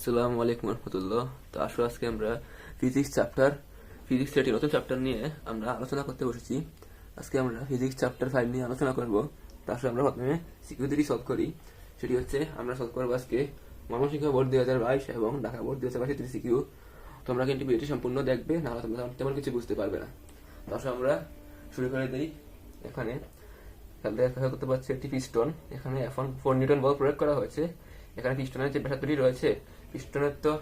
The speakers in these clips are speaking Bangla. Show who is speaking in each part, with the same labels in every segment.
Speaker 1: আসসালামু আলাইকুম রহমতুল্লাহ। তো আসো আজকে আমরা ফিজিক্স চ্যাপ্টার ফিজিক্স একটি নতুন চ্যাপ্টার নিয়ে আমরা আলোচনা করতে বসেছি। আজকে আমরা ফিজিক্স চ্যাপ্টার ফাইভ নিয়ে আলোচনা করব। তার সাথে আমরা প্রথমে সিকিউরিটি সলভ করি। সেটি হচ্ছে, আমরা সলভ করব আজকে মর্মশিক্ষা বোর্ড দুই হাজার বাইশ এবং ঢাকা বোর্ড দুই হাজার বাইশের সিকিউ তোমরা কিন্তু ভিডিওটি সম্পূর্ণ দেখবে নাহলে তোমরা তেমন কিছু বুঝতে পারবে না। তার সাথে আমরা শুরু করে দিই। এখানে দেখা করতে পারছি একটি পিস্টন এখানে এখন ফোর নিউটন বল প্রয়োগ করা হয়েছে। এখানে পিস্টনের যে ব্যাসার্ধটি রয়েছে পিস্টনের তো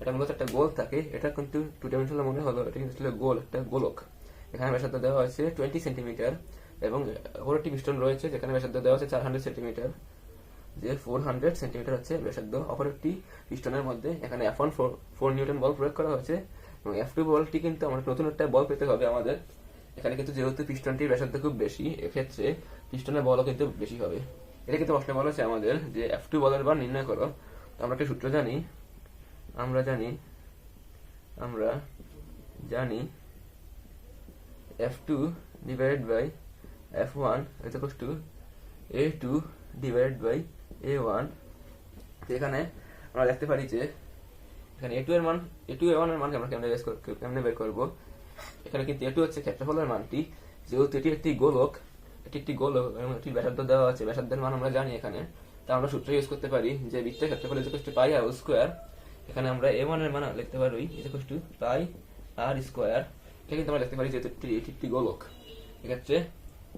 Speaker 1: এটা মূলত একটা গোল থাকে এটা কিন্তু টু ডাইমেনশনাল মনে হলো এটা কিন্তু গোল একটা গোলক এখানে ব্যাসার্ধ দেওয়া হয়েছে টোয়েন্টি সেন্টিমিটার এবং ওপর একটি পিস্টন রয়েছে যেখানে ব্যাসার্ধ দেওয়া হচ্ছে চার হান্ড্রেড সেন্টিমিটার যে ফোর হান্ড্রেড সেন্টিমিটার হচ্ছে ব্যাসার্ধ অপর একটি পিস্টনের মধ্যে এখানে এফ ওয়ান ফোর নিউটন বল প্রয়োগ করা হয়েছে এবং এফ টু বলটি কিন্তু আমরা নতুন একটা বল পেতে হবে আমাদের এখানে কিন্তু যেহেতু পিস্টনটির ব্যাসার্ধ খুব বেশি এক্ষেত্রে পিস্টনের বলও কিন্তু বেশি হবে এটা কিন্তু প্রশ্নে বলা হচ্ছে আমাদের যে এফ টু বলের বার নির্ণয় করো আমরা একটা সূত্র জানি? আমরা জানি আমরা জানি F two divided by F one equals to A two divided by A one এখানে আমরা দেখতে পারি যে এখানে এ টু এর মান এ টু এ ওয়ানের মান আমরা কেমনে কেমনে বের করব? এখানে কিন্তু এ টু হচ্ছে ক্ষেত্রফলের মানটি। যেহেতু এটি একটি গোলক, এটি একটি গোলক এবং একটি ব্যাসার্ধ দেওয়া আছে, ব্যাসার্ধের মান আমরা জানি এখানে। তা আমরা সূত্র ইউজ করতে পারি যে বৃত্তের ক্ষেত্রফল is to pi R square এখানে আমরা এ ওয়ানের মান লিখতে পারি is to pi R square এটা কিন্তু আমরা লিখতে পারি যেহেতু এটি এটি একটি গোলক। এক্ষেত্রে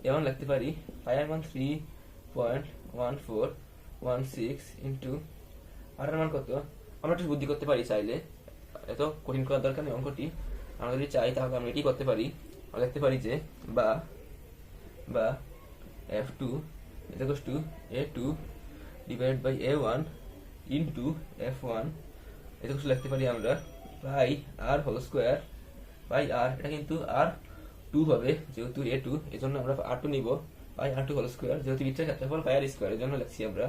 Speaker 1: এ ওয়ান লিখতে পারি পাই আর মান three point one four one six into R মান কত? আমরা একটু বুদ্ধি করতে পারি চাইলে। এত কঠিন করার দরকার নেই অঙ্কটি। আমরা যদি চাই তাহলে আমরা এটি করতে পারি। আমরা লিখতে পারি যে বা বা F two equals to A two divide by A one into F one equals লিখতে পারি আমরা by R whole square by R এটা কিন্তু আর টু হবে, যেহেতু এ টু এই জন্য আমরা আর টু নিব pi R two whole square যেহেতু বৃত্তের ক্ষেত্রফল পাই আর স্কোয়ার এই জন্য লিখছি আমরা,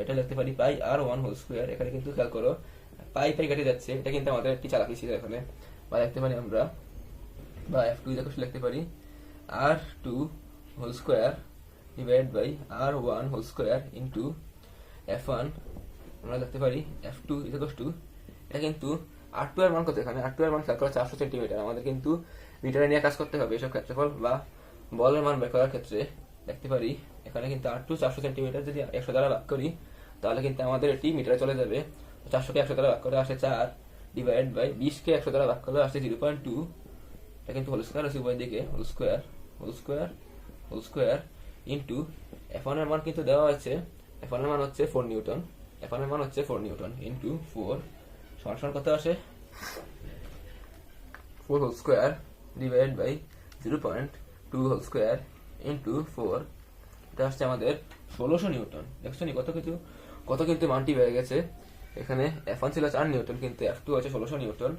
Speaker 1: এটা লিখতে পারি pi R one whole square এখানে কিন্তু খেয়াল করো পাই পাই কেটে যাচ্ছে, এটা কিন্তু আমাদের একটি চালাকি ছিল এখানে, বা লিখতে পারি আমরা, বা এফ টু দেখো লিখতে পারি R two whole square divide by R one whole square into F one আমরা লিখতে পারি এফ টু ইকুয়াল টু এটা কিন্তু আর টু এর মান কত এখানে? আর টু এর মান খেয়াল করা চারশো সেন্টিমিটার আমাদের কিন্তু মিটারে নিয়ে কাজ করতে হবে এসব ক্ষেত্রফল বা বলের মান বের করার ক্ষেত্রে। দেখতে পারি, এখানে কিন্তু আর টু চারশো সেন্টিমিটার যদি একশো দ্বারা ভাগ করি, তাহলে কিন্তু আমাদের এটি মিটারে চলে যাবে। চারশোকে একশো দ্বারা ভাগ করে আসে চার ডিভাইড বাই বিশকে একশো দ্বারা ভাগ করলে আসে জিরো পয়েন্ট টু এটা কিন্তু হোল স্কোয়ার আছে উভয় দিকে whole square whole square whole square into F এর মান কিন্তু দেওয়া আছে এফ এর মান হচ্ছে ফোর নিউটন এফ এর মান হচ্ছে ফোর নিউটন ইন্টু ফোর সমান কত আসে? Four whole square divide by zero point two whole square into four এটা আসছে আমাদের ষোলোশো নিউটন দেখছ নি কত কিছু? কত কিন্তু মানটি বেড়ে গেছে? এখানে এফ ওয়ান ছিল চার নিউটন কিন্তু এফ টু আছে ষোলোশো নিউটন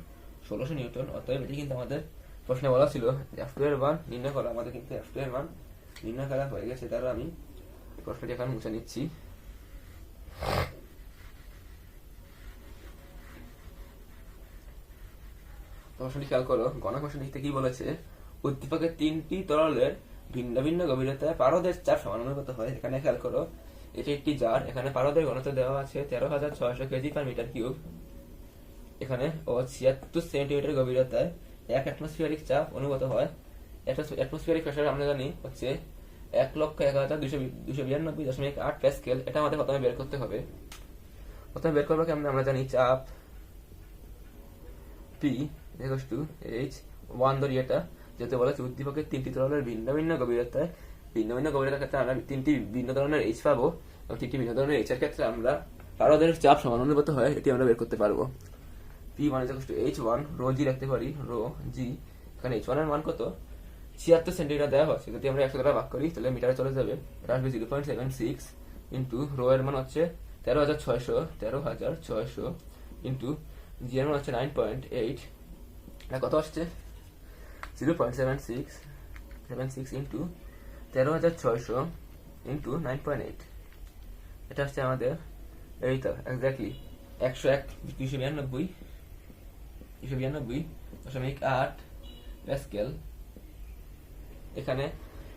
Speaker 1: ষোলোশো নিউটন অতএব এটি কিন্তু আমাদের প্রশ্নে বলা ছিল এফ টু এর মান নির্ণয় করা। আমাদের কিন্তু এফ টু এর মান নির্ণয় করা হয়ে গেছে। তারা আমি প্রশ্নটি এখন মুছে নিচ্ছি। প্রশ্নটি খেয়াল করো গণক প্রশ্নটিতে কি বলেছে? উদ্দীপকের তিনটি তরলের ভিন্ন ভিন্ন গভীরতায় পারদের চাপ সমানুপাত হয়। এখানে খেয়াল করো, এটি একটি জার, এখানে পারদের ঘনত্ব দেওয়া আছে তেরো হাজার ছয়শো কেজি পার মিটার কিউব। এখানে ও ছিয়াত্তর সেন্টিমিটার গভীরতায় এক অ্যাটমসফিয়ারিক চাপ অনুগত হয়। অ্যাটমসফিয়ারিক প্রেশার আমরা জানি হচ্ছে এক লক্ষ এক হাজার দুশো দুশো বিরানব্বই দশমিক আট প্যাসকেল এটা আমাদের প্রথমে বের করতে হবে। প্রথমে বের করব কেমন? আমরা জানি চাপ P equals to H, one ধরি এটা যেতে বলা হচ্ছে উদ্দীপকের তিনটি ধরনের ভিন্ন ভিন্ন গভীরতায়, ভিন্ন ভিন্ন গভীরতার ক্ষেত্রে আমরা তিনটি ভিন্ন ধরনের এইচ পাবো এবং তিনটি ভিন্ন ধরনের এইচ এর ক্ষেত্রে আমরা পারদের চাপ সমানুপাত হয় এটি আমরা বের করতে পারব। P one to H one rho G রাখতে পারি রো জি এখানে এইচ ওয়ানের মান কত? ছিয়াত্তর সেন্টিমিটার দেওয়া হচ্ছে যদি আমরা একশো দ্বারা ভাগ করি, তাহলে মিটারে চলে যাবে। এটা zero point seven six into rho এর মান হচ্ছে তেরো হাজার ছয়শো, তেরো হাজার ছয়শো ইন্টু জি এর মান হচ্ছে নাইন পয়েন্ট এইট এটা কত আসছে? Zero point seven six seven six into তেরো হাজার ছয়শো ইন্টু নাইন পয়েন্ট এইট এটা আসছে আমাদের, এই তো এক্স্যাক্টলি একশো এক, দুইশো বিরানব্বই দুইশো বিরানব্বই দশমিক আট প্যাসকেল। এখানে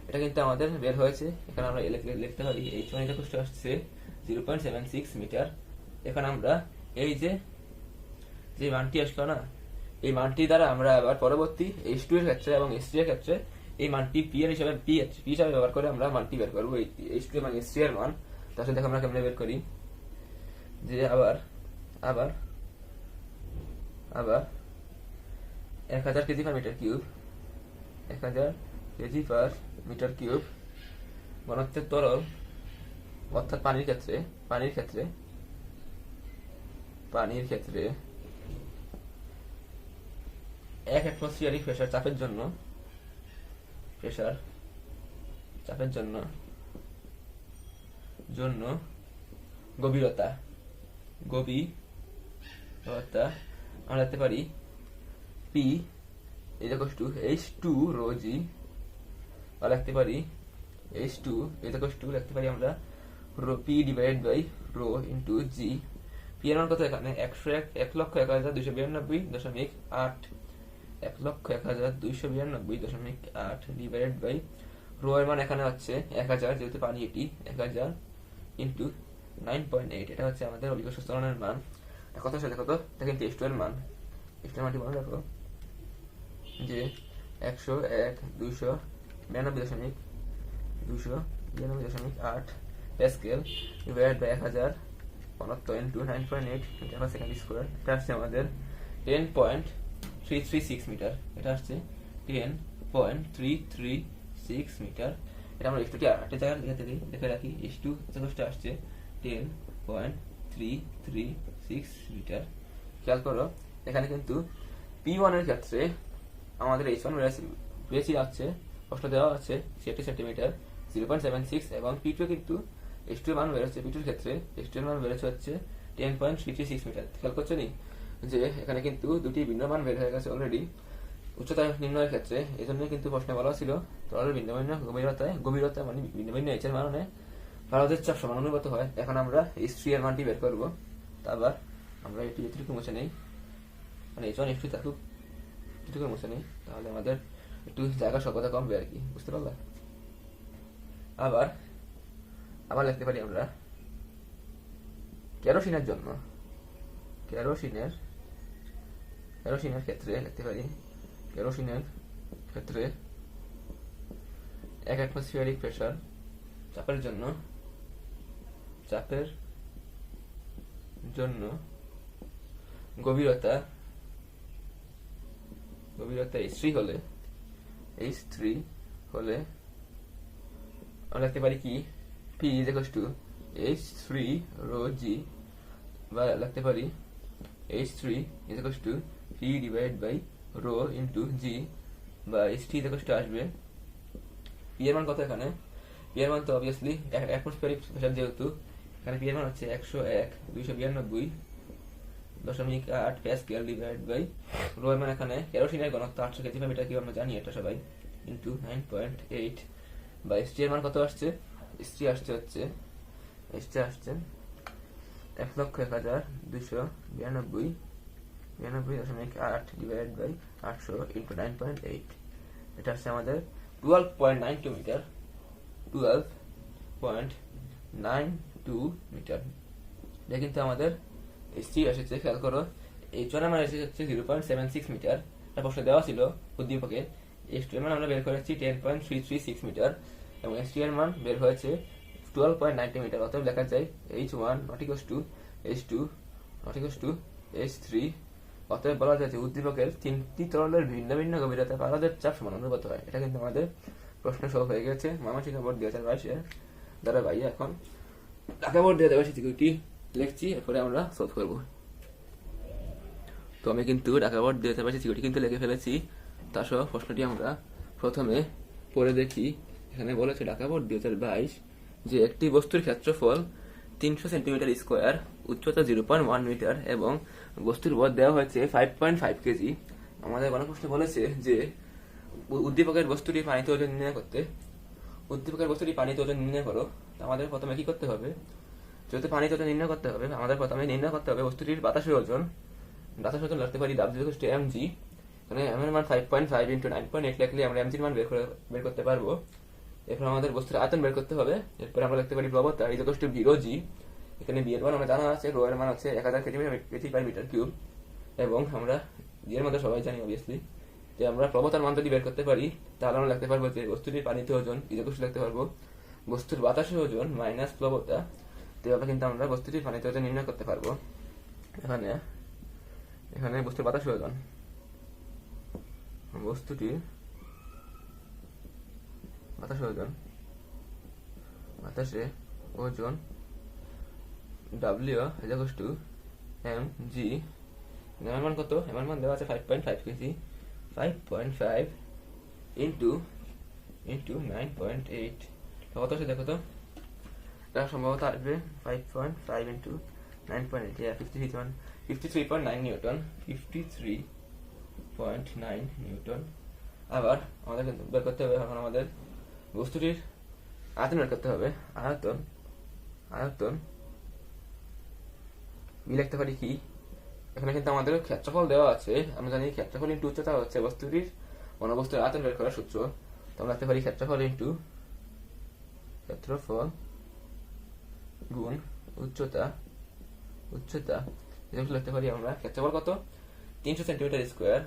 Speaker 1: এটা কিন্তু আমাদের বের হয়েছে, এখানে আমরা লিখ- লিখতে পারি এইচ ওয়ান এটা আসছে zero point seven six metre এখানে আমরা এই যে যে মানটি আসলো না এই মানটি দ্বারা আমরা আবার পরবর্তী এইচ টু এর ক্ষেত্রে এবং এস এর ক্ষেত্রে এই মানটি পি এর হিসাবে পি পি হিসাবে ব্যবহার করে আমরা মানটি বের করব। এইচ টু এবং এস এর মান। তার সাথে আমরা কেমনে বের করি। যে আবার আবার আবার এক হাজার কেজি পার মিটার কিউব এক হাজার কেজি পার মিটার কিউব ঘনত্বের তরল, অর্থাৎ পানির ক্ষেত্রে পানির ক্ষেত্রে পানির ক্ষেত্রে এক অ্যাটমসফিয়ারিক প্রেশার চাপের জন্য প্রেশার চাপের জন্য জন্য গভীরতা গভীরতা আমরা লিখতে পারি P is equals to H two rho G বা লিখতে পারি H two is equals to লিখতে পারি আমরা rho P divided by rho into G P এর মান কত এখানে? একশো এক এক লক্ষ এক হাজার দুইশো বিরানব্বই দশমিক আট এক লক্ষ এক হাজার দুইশো বিরানব্বই দশমিক আট ডিভাইডেড বাই রো মান এখানে হচ্ছে এক হাজার, যেহেতু পানি এটি এক হাজার ইন্টু নাইন পয়েন্ট এইট এটা হচ্ছে আমাদের অভিজ্ঞ স্তরণের মান। এটা কত সাথে কত এটা কিন্তু টেস্ট এর মান। এর মানটি মনে রাখো যে একশো এক, দুইশো বিরানব্বই দশমিক দুশো বিরানব্বই দশমিক আট প্যাসকেল ডিভাইড বাই এক হাজার পঁচাত্তর into nine point eight metre second square এটা আসছে আমাদের ten point three three six metre এটা আসছে ten point three three six metre এটা আমরা একটু আটটা জায়গায় লিখে দিই, লিখে রাখি এস টু যথেষ্ট আসছে ten point three three six metre খেয়াল করো, এখানে কিন্তু পি ওয়ানের ক্ষেত্রে আমাদের এইচ ওয়ান বেশি আছে কষ্ট দেওয়া আছে সেটি centimetre zero point seven six এবং পি টু কিন্তু এইচ টু মান বেরোচ্ছে পি টুর ক্ষেত্রে এইচ টু মান বেরোচ্ছে হচ্ছে ten point three three six metre খেয়াল করছ নি? যে এখানে কিন্তু দুটি ভিন্ন মান বের হয়ে গেছে অলরেডি উচ্চতা নির্ণয়ের ক্ষেত্রে এই জন্য কিন্তু প্রশ্নে বলা ছিল তরলের ভিন্ন গভীরতায়, গভীরতা মানে ভিন্ন ভিন্ন এইচের মানে ভারতের চাপ সমানুপাত হয়। এখন আমরা এই থ্রি এর মানটি বের করব। তারপর আমরা এটি এটুকু মুছে নেই। মানে এইচ ওয়ান একটু থাকুক এটুকু মুছে নেই। তাহলে আমাদের একটু জায়গা স্বল্পতা কমবে আর কি, বুঝতে পারলা? আবার আবার লিখতে পারি আমরা, কেরোসিনের জন্য, কেরোসিনের কেরোসিনের ক্ষেত্রে লিখতে পারি কেরোসিনের ক্ষেত্রে এক অ্যাটমসফিয়ারিক প্রেশার চাপের জন্য চাপের জন্য গভীরতা গভীরতা এইচ থ্রি হলে এইচ থ্রি হলে আমরা লিখতে পারি কি P is equals to H three rho G বা লিখতে পারি H three is equals to P divide by rho into G বা H three is equals to আসবে পি এর মান কত এখানে? পি এর মান তো অবভিয়াসলি অ্যাটমসফিয়ারিক প্রেশার যেহেতু, এখানে পি এর মান হচ্ছে একশো এক, দুইশো বিরানব্বই দশমিক আট প্যাসকেল ডিভাইড বাই রো এর মান এখানে। কেরোসিনের ঘনত্ব আটশো কেজি পার মিটার কিউব আমরা জানি? এটা সবাই। ইন্টু নাইন পয়েন্ট এইট বা এসটি এর মান কত আসছে? এসটি আসছে হচ্ছে এসটি আসছে এক লক্ষ এক হাজার দুইশো বিরানব্বই বিরানব্বই দশমিক আট ডিভাইড বাই আটশো ইন্টু নাইন পয়েন্ট এইট এটা আসছে আমাদের twelve point nine two metre twelve point nine two metre এটা কিন্তু আমাদের এসটি এসেছে খেয়াল করো, এই জন্য আমার এসেছে হচ্ছে zero point seven six metre এটা প্রশ্ন দেওয়া ছিল উদ্দীপকে এস টু মান আমরা বের করেছি ten point three three six metre এবং এস এর মান বের হয়েছে টুয়েলভ পয়েন্ট নাইনটি মিটার অতএব লেখা যায় H one নটিকস to H two নটিকস to H three অতএব বলা যায় যে উদ্দীপকের তিনটি তরলের ভিন্ন ভিন্ন গভীরতা পারদের চাপ সমানুপাত হয়। এটা কিন্তু আমাদের প্রশ্ন সহ হয়ে গেছে। মামাশিকা বোর্ড দুই হাজার বাইশে দ্বারা ভাই এখন ঢাকা বোর্ড দুই হাজার বাইশে সিকিউরিটি লিখছি, এরপরে আমরা সলভ করব। তো আমি কিন্তু ঢাকা বোর্ড দুই হাজার বাইশে সিকিউরিটি কিন্তু লিখে ফেলেছি। তা সহ প্রশ্নটি আমরা প্রথমে পড়ে দেখি। এখানে বলেছে ঢাকা বোর্ড দুই হাজার বাইশ যে একটি বস্তুর ক্ষেত্রফল তিনশো সেন্টিমিটার স্কোয়ার উচ্চতা জিরো পয়েন্ট ওয়ান মিটার এবং বস্তুর বদ দেওয়া হয়েছে ফাইভ পয়েন্ট ফাইভ কেজি আমাদের গণ প্রশ্ন বলেছে যে, উদ্দীপকের বস্তুটি পানিতে ওজন নির্ণয় করতে, উদ্দীপকের বস্তুটি পানিতে ওজন নির্ণয় করো, আমাদের প্রথমে কি করতে হবে? যেহেতু পানিতে ওজন নির্ণয় করতে হবে, আমাদের প্রথমে নির্ণয় করতে হবে বস্তুটির বাতাসের ওজন। বাতাসের ওজন রাখতে পারি ডাব্লিউ এম জি মানে এম এর মান five point five into nine point eight লিখলে আমরা এমজির মান বের করে, বের করতে পারব। এরপর আমাদের বস্তুর আয়তন বের করতে হবে। এরপর আমরা লিখতে পারি প্রবত্তা ইজ টু বিরো জি এখানে বি এর মান আমরা জানা আছে রো এর মান হচ্ছে এক হাজার কেজি কেজি মিটার কিউব এবং আমরা এর মধ্যে সবাই জানি অবভিয়াসলি যে আমরা প্রবতার মান যদি বের করতে পারি তাহলে আমরা লিখতে পারব যে বস্তুটির পানিতে ওজন ইজকুশ লিখতে পারব, বস্তুর বাতাসে ওজন মাইনাস প্লবতা তো এভাবে কিন্তু আমরা বস্তুটির পানিতে ওজন নির্ণয় করতে পারব। এখানে এখানে বস্তুর বাতাসে ওজন। বস্তুটির বাতাসে ওজন। বাতাসে ওজন W is to M G এর মান কত এর মান দেওয়া আছে five point five KG five point five into into nine point eight কত আছে দেখো তো এটা সম্ভবত আসবে five point five into nine point eight fifty three point fifty three point nine newton fifty three point nine newton আবার আমাদের বের করতে হবে এখন আমাদের বস্তুটির আয়তন বের করতে হবে, আয়তন আয়তন লিখতে পারি কি? এখানে কিন্তু আমাদের ক্ষেত্রফল দেওয়া আছে। আমরা জানি ক্ষেত্রফল ইন্টু উচ্চতা হচ্ছে বস্তুটির বস্তুর আয়তন বের করার সূত্র। তো আমরা লিখতে পারি ক্ষেত্রফল ইন্টু ক্ষেত্রফল গুণ উচ্চতা উচ্চতা এটা লিখতে পারি আমরা। ক্ষেত্রফল কত? তিনশো সেন্টিমিটার স্কোয়ার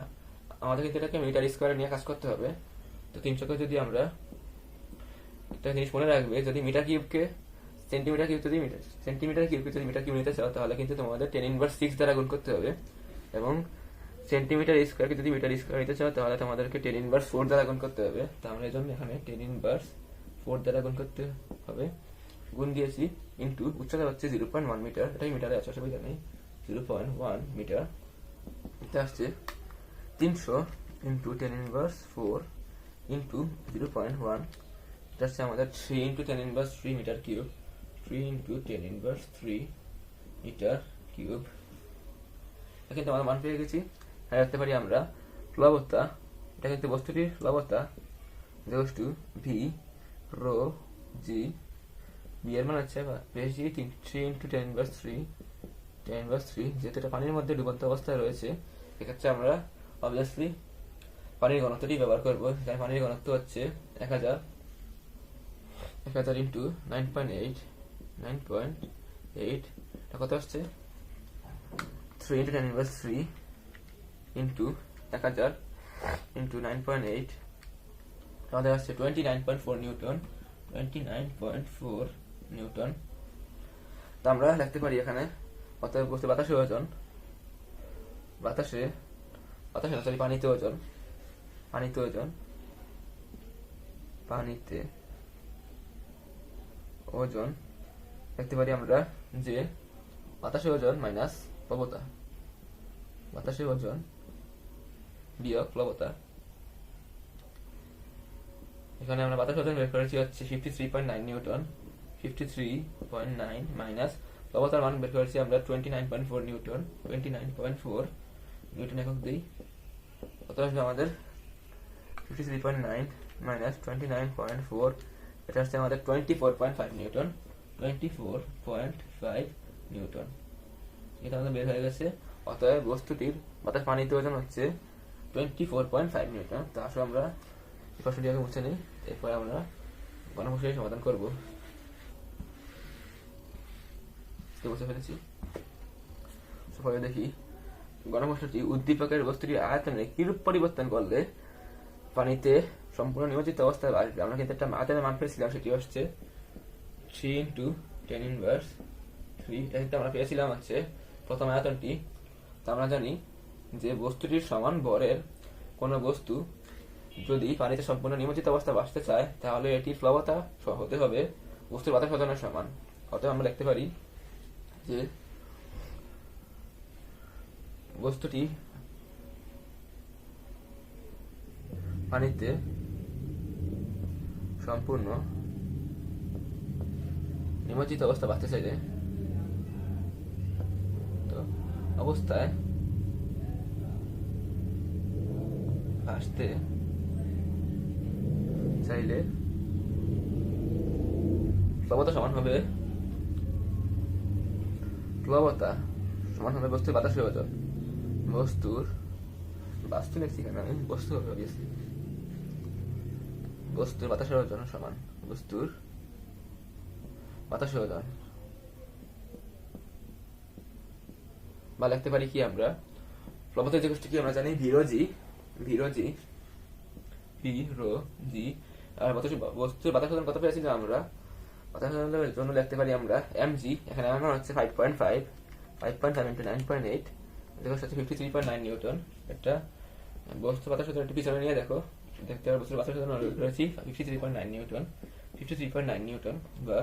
Speaker 1: আমাদের কিন্তু এটাকে মিটার স্কোয়ারে নিয়ে কাজ করতে হবে। তো তিনশোকে যদি আমরা একটা জিনিস মনে রাখবে, যদি মিটার কিউবকে সেন্টিমিটার কিউব যদি মিটার সেন্টিমিটার কিউবকে যদি মিটার কিউব নিতে চাও, তাহলে কিন্তু তোমাদের টেন ইনভার্স সিক্স দ্বারা গুণ করতে হবে। এবং সেন্টিমিটার স্কোয়ারকে যদি মিটার স্কোয়ার নিতে চাও, তাহলে তোমাদেরকে টেন ইনভার্স ফোর দ্বারা গুণ করতে হবে। তাহলে এই জন্য এখানে টেন ইনভার্স ফোর দ্বারা গুণ করতে হবে। গুণ দিয়েছি ইন্টু উচ্চতা হচ্ছে জিরো পয়েন্ট ওয়ান মিটার এটাই মিটারে আছে, অসুবিধা নেই। জিরো পয়েন্ট ওয়ান মিটার এটা আসছে তিনশো into ten inverse four into zero point one এটা হচ্ছে আমাদের three into ten inverse three metre cube three into ten inverse three metre cube কিন্তু আমরা মান পেয়ে গেছি। হ্যাঁ রাখতে পারি আমরা প্লবতা এটা কিন্তু বস্তুটির প্লবতা goes to V rho g B এর মান হচ্ছে পেয়েছি three into ten inverse three ten inverse three যেহেতু এটা পানির মধ্যে ডুবন্ত অবস্থায় রয়েছে, এক্ষেত্রে আমরা অবভিয়াসলি পানির ঘনত্বটি ব্যবহার করব। তাই পানির ঘনত্ব হচ্ছে এক হাজার এক হাজার into nine point eight nine point eight কত আসছে? থ্রি ইন্টু থ্রি ইন্টু এক হাজার ইন্টু নাইন পয়েন্ট এইট আমাদের আসছে twenty nine point four newton twenty nine point four newton. তো আমরা লিখতে পারি এখানে, অতএব বস্তু বাতাসে ওজন, বাতাসে বাতাসে না সরি পানিতে ওজন পানিতে ওজন পানিতে ওজন দেখতে পারি আমরা যে বাতাসে ওজন মাইনাস প্লবতা। বাতাসে ওজন বিয়োগ প্লবতা। এখানে আমরা বাতাস ওজন বের করেছি হচ্ছে fifty three point nine newton. Fifty three point nine minus প্লবতার মান বের করেছি আমরা twenty nine point four newton. Twenty nine point four newton একক দিই। কত আসবে আমাদের fifty three point nine minus twenty nine point four এটা হচ্ছে আমাদের twenty four point five newton. Twenty four point five newton. এটা আমাদের বের হয়ে গেছে। অতএব বস্তুটির বাতাস পানিতে ওজন হচ্ছে twenty four point five newton আসলে আমরা এই প্রশ্নটি আগে মুছে নিই। এরপরে আমরা সমাধান করব। বুঝতে ফেলেছি পরে দেখি গণপ্রশ্নটি উদ্দীপকের বস্তুটির আয়তনে কিরূপ পরিবর্তন করলে পানিতে সম্পূর্ণ নিমজ্জিত অবস্থায় আসবে? আমরা কিন্তু একটা আয়তনের মান পেয়েছিলাম সেটি হচ্ছে three into ten inverse three এটা কিন্তু আমরা পেয়েছিলাম হচ্ছে প্রথম আয়তনটি, তা আমরা জানি যে বস্তুটির সমান ভরের কোনো বস্তু যদি পানিতে সম্পূর্ণ নিমজ্জিত অবস্থা বাঁচতে চায়, তাহলে এটির প্লবতা হতে হবে বস্তুর বাতাস ওজনের সমান। অতএব আমরা লিখতে পারি যে বস্তুটি পানিতে সম্পূর্ণ নিমজ্জিত অবস্থা বাঁচতে চাইলে তো, অবস্থায় আসতে চাইলে প্লবতা সমান হবে প্লবতা সমান হবে বস্তুর বাতাসের ওজন বস্তুর, বাস্তু লিখছি কেন? আমি বস্তু হবে বস্তুর বাতাসের ওজন সমান। বস্তুর বাতাসের ওজন বা লিখতে পারি কি আমরা? প্রথমত যে গোষ্ঠী কি আমরা জানি? ভিরো জি ভিরো জি জি আর বস্তু বস্তুর বাতাস ওজন কত পেয়েছিলাম আমরা? বাতাস ওজনের জন্য লিখতে পারি আমরা এম জি এখানে আমার হচ্ছে five point five five point five into nine point eight দেখো হচ্ছে fifty three point nine newton. এটা বস্তু বাতাস ওজন একটু পিছনে নিয়ে দেখো। দেখতে পারো বস্তুর বাতাস ওজন রয়েছে fifty three point nine newton. Fifty three point nine newton বা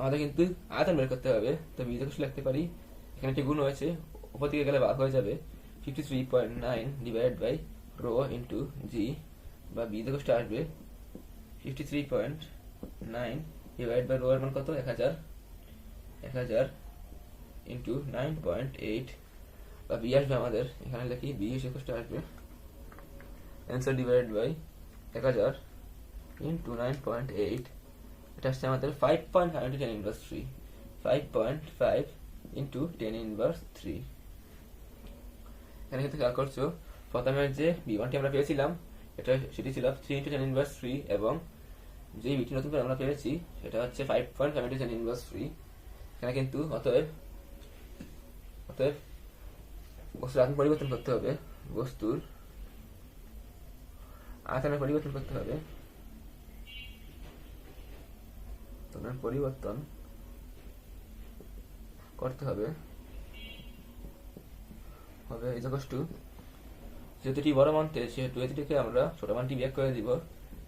Speaker 1: আমাদের কিন্তু আয়তন বের করতে হবে। তো বি দেখে লিখতে পারি, এখানে একটি গুণ হয়েছে উপর দিকে গেলে ভাগ হয়ে যাবে। Fifty three point nine divide by rho into g বা বি দেখে আসবে fifty three point nine divide by rho এর মান কত? এক হাজার। এক হাজার ইন্টু নাইন পয়েন্ট এইট বা বি আসবে আমাদের। এখানে লিখি বি সেকোশটা আসবে। অ্যান্সার ডিভাইড বাই এক হাজার ইন্টু নাইন পয়েন্ট এইট এটা আসছে আমাদের five point five into ten inverse three five point five into ten inverse three এখানে কিন্তু খেয়াল করছ। প্রথমে যে বি ওয়ানটি আমরা পেয়েছিলাম, এটা সেটি ছিল three into ten inverse three এবং যে বিটি নতুন করে আমরা পেয়েছি, সেটা হচ্ছে five point five into ten inverse three এখানে কিন্তু অতএব অতএব বস্তুর আয়তন পরিবর্তন করতে হবে। বস্তুর আয়তনের পরিবর্তন করতে হবে। আয়তনের পরিবর্তন করতে হবে। হবে ইজ টু যেহেতু এটি বড় মানতে, সেহেতু এটিকে আমরা ছোট মানটি বিয়োগ করে দিব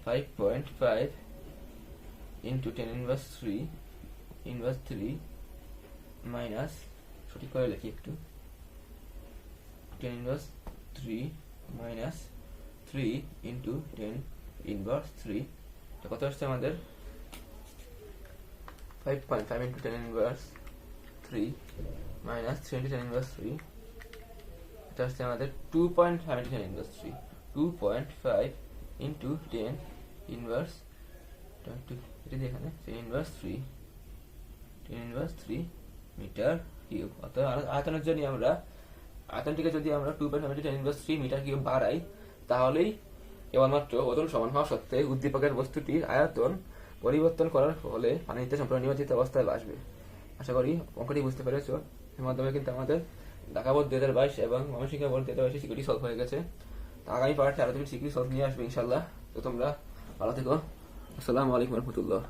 Speaker 1: five point five into ten inverse three inverse three minus সঠিক করে লিখি একটু ten inverse three minus three into ten inverse three কত আসছে আমাদের? Five point five into ten inverse three minus three into ten এটা হচ্ছে আমাদের two point five into ten inverse three two point five into ten inverse এটা দিয়ে এখানে ten inverse three ten inverse three metre cube অর্থাৎ আয়তনের জন্য আমরা, আয়তনটিকে যদি আমরা two point five into ten metre cube বাড়াই, তাহলেই কেবলমাত্র ওজন সমান হওয়া সত্ত্বে উদ্দীপকের বস্তুটির আয়তন পরিবর্তন করার ফলে পানিতে সম্পূর্ণ নিয়োজিত অবস্থায় আসবে। আশা করি অঙ্কটি বুঝতে পেরেছ। এর মাধ্যমে কিন্তু আমাদের ঢাকা বোর্ড দুই হাজার বাইশ এবং ময়মনসিংহ বোর্ড দুই হাজার বাইশে সিকিউরিটি সলভ হয়ে গেছে। আগামী পার্টে আরও তুমি সিকিউরিটি সলভ নিয়ে আসবে ইনশাল্লাহ তো তোমরা ভালো থেকো। আসসালামু আলাইকুম রহমতুল্লাহ।